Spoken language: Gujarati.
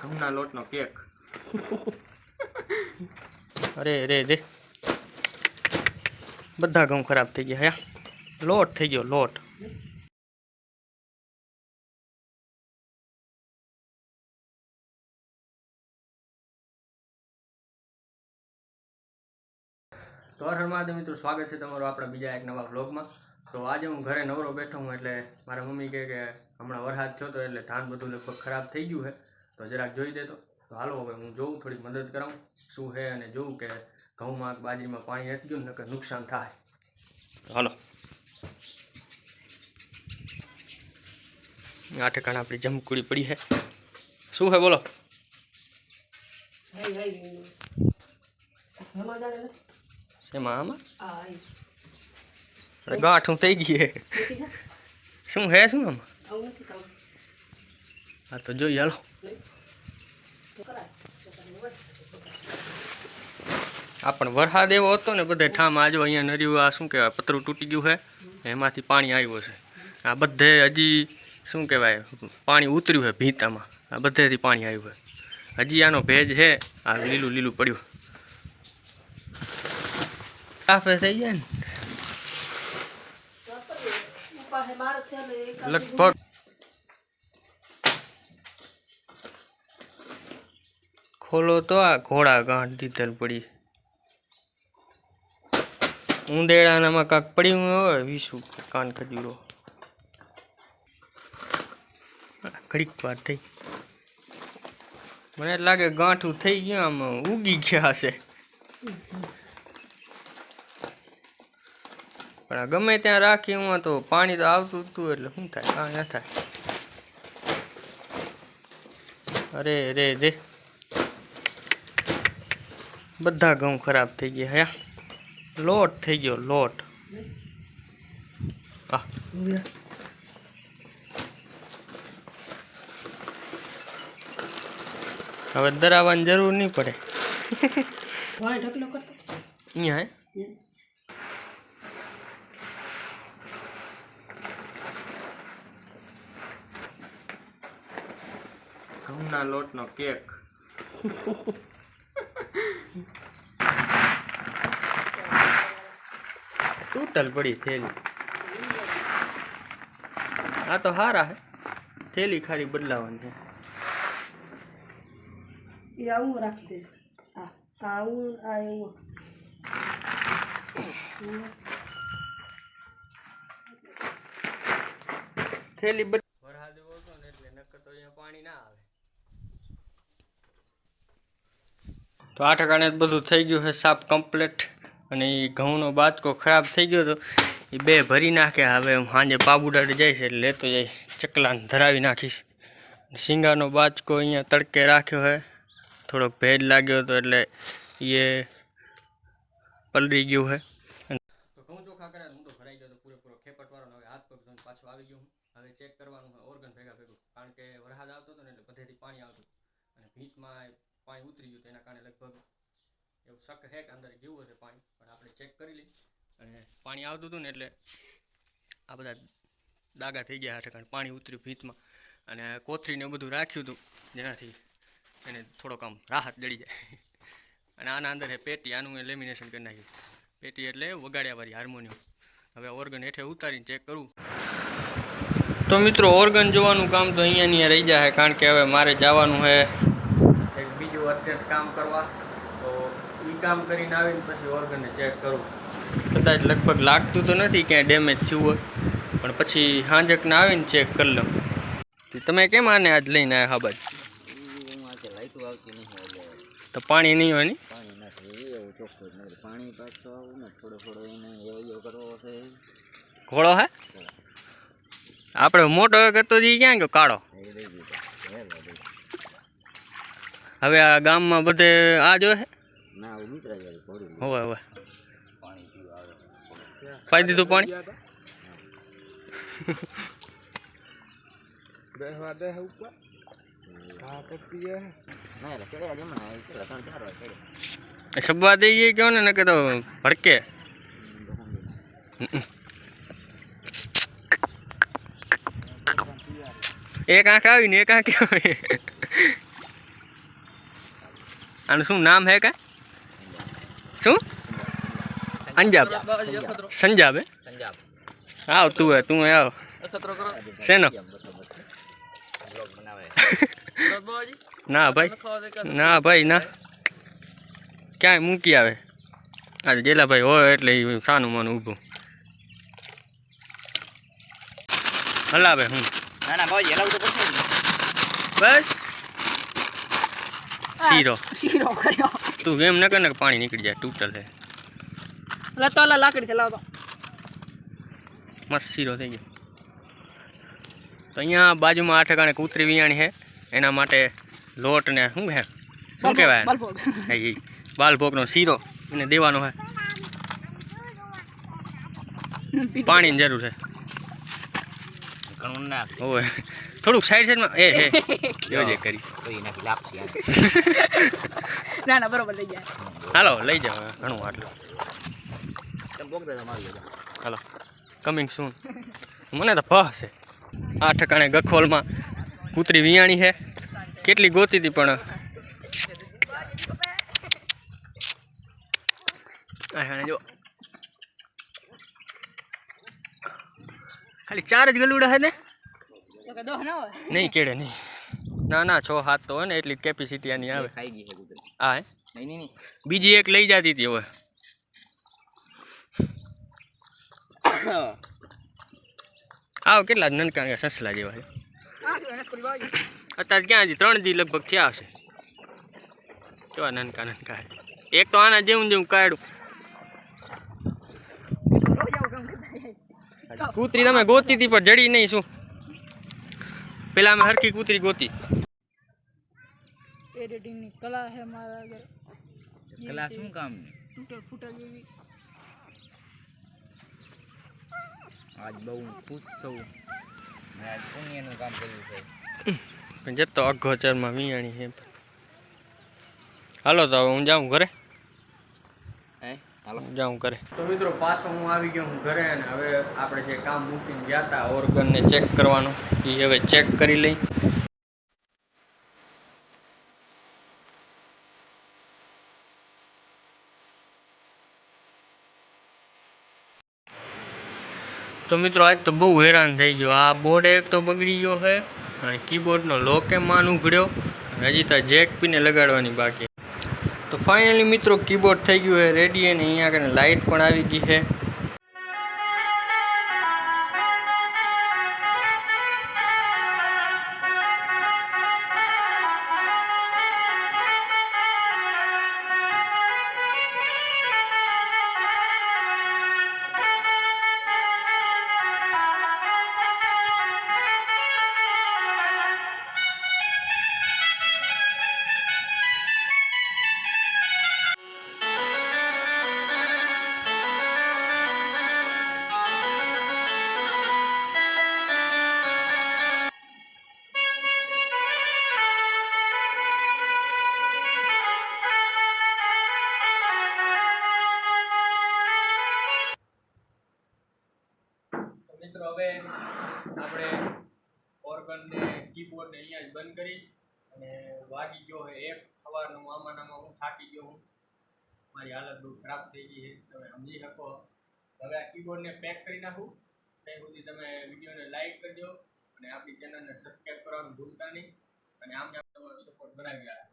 ઘઉંના લોટનો કેક. અરે રે રે બધા ઘઉં ખરાબ થઈ ગયા હે. લોટ થઈ ગયો લોટ. તો હર મહાદેવ મિત્રો સ્વાગત છે તમારું આપણા બીજા એક નવા વ્લોગમાં તો આજે હું ઘરે નવરો બેઠો હું એટલે મારા મમ્મી કહે કે હમણાં વરસાદ થયો તો એટલે ધાન બધું લગભગ ખરાબ થઈ ગયું છે. તો જરાક જોઈ દેતો તો. હાલો હવે હું જોઉં થોડીક મદદ કરાવું. શું છે અને જોઉં કે ઘઉંમાં કે બાજરીમાં પાણી નથી ગયું નકર નુકસાન થાય. તો હાલો. આ ઠેકાણે આપણી જમકુડી પડી છે. શું છે બોલો. શેમાં આમાં? ગાંઠું થઈ ગઈ શું હે શું આમાં? હા તો જોઈએ હાલો. આ પણ વરસાદ એવો હતો ને બધે ઠામ આજો અહીંયા નર્યું આ શું કહેવાય પતરું તૂટી ગયું છે એમાંથી પાણી આવ્યું છે. આ બધે હજી શું કહેવાય પાણી ઉતર્યું છે ભીંતામાં. આ બધેથી પાણી આવ્યું છે. હજી આનો ભેજ છે આ લીલું લીલું પડ્યું. કાફે થઈ જાય ને? લગભગ ખોલો તો આ ઘોડા ગાંઠ દીધેલ પડી. ઉંદેડાનામાં કાંક પડ્યું હોય, વીસું કાન ખજૂરો. ઘડીક વાર થઈ. મને લાગે ગાંઠું થઈ ગયું, આમ ઉગી ગયા હશે. પણ ગમે ત્યાં રાખી હું તો પાણી તો આવતું હતું એટલે શું થાય, કાંઈ ન થાય. અરે, રે રે. બધા ઘઉં ખરાબ થઈ ગયા હે? લોટ થઈ ગયો લોટ. આ હવે દરાવવાની જરૂર નહીં પડે. અહીંયા હે? ઘઉંના લોટનો કેક. તૂટલ પડી થેલી. આ તો હારા હે. થેલી ખાલી બદલાવાની છે એ આવું રાખી દે. આ આવું આ એવું. થેલી વરસાદ એટલે નક્કર તો અહીંયા પાણી ના આવે. તો આ ટકાને બધું થઈ ગયું છે, સાફ કમ્પ્લીટ અને એ ઘઉંનો બાચકો ખરાબ થઈ ગયો હતો એ બે ભરી નાખે. હવે સાંજે પાબુડાડે જઈશ એટલે લેતો જઈશ, ચકલાને ધરાવી નાખીશ. શીંગાનો બાચકો અહીંયા તડકે રાખ્યો છે. થોડોક ભેજ લાગ્યો હતો એટલે એ પલળી ગયું છે. ઘઉં ચોખા કરે હું ધોઈને આવી ગયો ચેક કરવાનું ઓર્ગન ભેગા ભેગું. કારણ કે વરસાદ આવતો હતો ને એટલે બધેથી પાણી આવતું અને ભીંતમાં પાણી ઉતરી ગયું તેના કારણે લગભગ એવું શક હે કે અંદર જેવું હશે પાણી. પણ આપણે ચેક કરી લઈ અને પાણી આવતું હતું ને એટલે આ બધા દાગા થઈ ગયા હતા કારણ પાણી ઉતર્યું ભીંતમાં. અને કોથળીને બધું રાખ્યું હતું, જેનાથી એને થોડોક આમ રાહત દળી જાય. અને આના અંદર પેટી, આનું લેમિનેશન કરી નાખ્યું. પેટી એટલે વગાડ્યા વાળી હાર્મોનિયમ. હવે ઓર્ગન હેઠે ઉતારીને ચેક કરું. તો મિત્રો ઓર્ગન જોવાનું કામ તો અહીંયા અહીંયા રહી જાય કારણ કે હવે મારે જવાનું છે બીજું અર્જન્ટ કામ કરવા. તો એ કામ કરીને આવીને પછી ઓર્ગનને ચેક કરું. કદાચ લગભગ લાગતું તો નથી ક્યાંય ડેમેજ થયું હોય, પણ પછી હાંજકને આવીને ચેક કરી લઉં. તમે કેમ આને આજ લઈને આવ્યા હા બાજુ? તો પાણી નહીં હોય ઘોડો હે? આપણે મોટો એક હતો એ ક્યાં ગયો? કાળો એ રહી ગયું હેલો ભાઈ હવે આ ગામમાં બધે આ જો હે હવે હવે. પાઈ દીધું પાણી? સબવા દઈ ગઈ કયો ને કે તો ભડકે. એક આંખ આવી ને એક આંખ આવી આનું શું નામ હે કે શું? અંજાબ. સંજાબ હે? આવ તું હે તું આવ. શેનો? ના ભાઈ. ના ભાઈ ના. ક્યાંય મૂકી આવે. આજે ગેલા ભાઈ હોય એટલે સાનું માનું ઊભું. હલાવે હું. ના ના બાજી હલાવું તો બસ. શીરો. શીરો કર્યો. તું એમ ન કર ને પાણી નીકળી જાય ટૂટલ હે. લતો લાકડી થી લાવતો મસ્ત શીરો થઈ ગયો. તો અહીંયા બાજુમાં આઠે કાણે કૂતરી વિયાણી હે એના માટે લોટ ને શું હે? શું કહેવાય? ઈ બાલભોગનો શીરો એને દેવાનો હે. પાણીની જરૂર છે ઘણું ના હોવે થોડુંક સાઈડ સાઈડમાં એ હે જોજે કરી. તો એના નાખી છે ના ના બરોબર લઈ જાય. હાલો લઈ જાઓ હવે, ઘણું આટલું. તમે બોગદા તમારી લેજો. હાલો કમિંગ સૂન મને તો ફહ છે. આ ઠકાણે ગખોલમાં કૂતરી વિયાણી છે. કેટલી ગોતી હતી પણ. જો ખાલી ચાર જ ગલુડા હે ને? નહીં કેડે નહીં. ના ના છ હાથ તો હોય ને એટલી કેપેસિટી આની આવે. ખાઈ ગઈ હા હે? નહીં નહીં નહીં. બીજી એક લઈ જતી હતી હવે. આવ કેટલા નનકા સસલા જેવા છે. અત્યારે ક્યાં હજી? ત્રણ દી લગભગ થયા હશે. કેવા નનકા નનકા એક તો આના જેવું જેવું કાઢું કૂતરી તમે ગોતી હતી પણ જડી નહીં શું? પેલા અમે હરકી કૂતરી ગોતી. એડિટિંગની કલા હે મારા આગળ. કલા શું કામ તૂટે ફૂટે જેવી. આજ બહુ ખુશ છું. મેં આજ પુણ્યનું કામ કર્યું છે? પણ જતો અઘોચરમાં વિયાણી હે હાલો તો હવે હું જાઉં ઘરે. હાલો. જાઉં ઘરે. તો મિત્રો પાછો હું આવી ગયો હું ઘરે અને હવે આપણે જે કામ મૂકીને ગયા હતા ઓર્ગનને ચેક કરવાનું. એ હવે ચેક કરી લઈ. તો મિત્રો આજ તો બહુ હેરાન થઈ ગયો. આ બોર્ડ એક તો બગડી ગયો છે અને કીબોર્ડનો લોકે માન ઉઘડ્યો. હજી તો જેક પીને લગાડવાની બાકી તો ફાઇનલી મિત્રો કીબોર્ડ થઈ ગયું છે રેડી અને અહીંયા આગળ લાઇટ પણ આવી ગઈ છે. મિત્રો હવે આપણે ઓર્ગનને કીબોર્ડને અહીંયા જ બંધ કરી અને વાગી ગયો હોય એક. સવારનો મામાનામાં હું થાકી ગયો હું. મારી હાલત બહુ ખરાબ થઈ ગઈ છે, તમે સમજી શકો. હવે આ કીબોર્ડને પેક કરી નાખું. ત્યાં સુધી તમે વિડીયોને લાઈક કરજો અને આપણી ચેનલને સબસ્ક્રાઈબ કરવાનું ભૂલતા નહીં. અને આમ આમ તમારો સપોર્ટ બનાવી રહ્યા